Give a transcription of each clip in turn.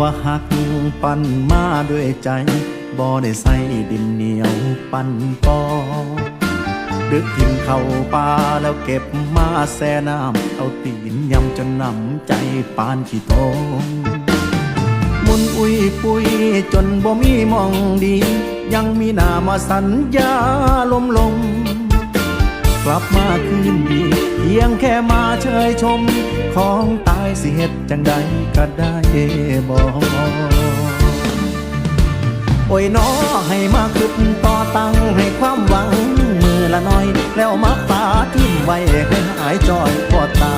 ว่าหักปันมาด้วยใจบ่ได้ใส่ดินเหนียวปันปอดึกทิมเข้าป่าแล้วเก็บมาแซ่น้ำเอาตีนยำจนนำใจปานขี้โตมุนอุ้ยปุยจนบ่มีมองดี ยังมีหน้ามาสัญญาลมลง ลับมาคืนดี เพียงแค่มาเชยชม ของตายสิเหตุจังใดก็ได้บอกโอ้ยน้อให้มาคืบต่อตั้งให้ความหวัง มือละน้อย แล้วมาปาทิ้มไว้ให้หายจอยพอตา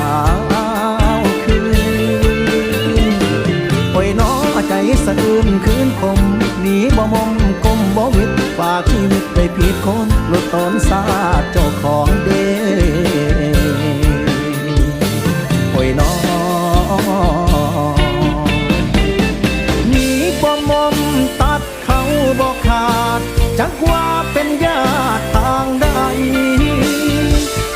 คืนโอ้ยน้อใจสะอื้นคืนคมหนีบ่มอง กลมบ่วิดฝากชีวิตไปผิดคนลดตนซาเจ้าของเด้โอ้ยน้อหนีบ่มมตัดเขาบ่ขาด จักว่าเป็นญาติทางใด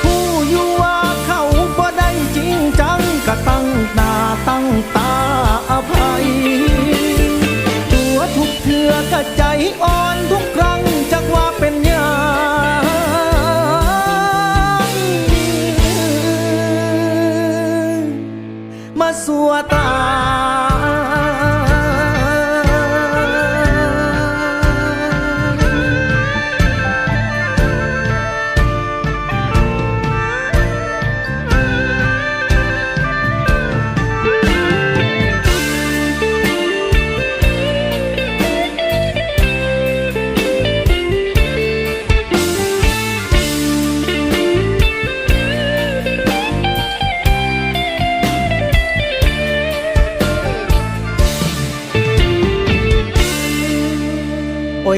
ผู้อยู่ว่าเขาบ่ได้จริงจังก็ตั้งหน้าตั้งตาอภัย ตัวทุกเถื่อก็ใจอ่อน สัวตา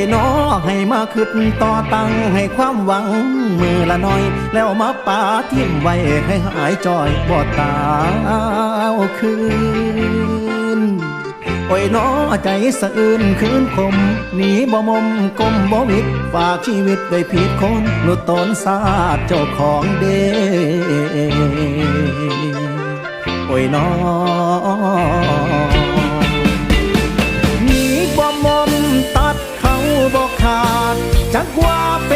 ยน้อให้มาคืดต่อตั้งให้ความหวังมือละน้อย แล้วมาปาทิ่มไว้ให้หายจอยบ่ตาเอาคืนโอ้ยน้อใจสะอื้นคืนคมหนีบ่มมกลมบ่วิดฝากชีวิตไว้ผิดคนหลุดตนสาดเจ้าของเด้โอ้ยน้อ นี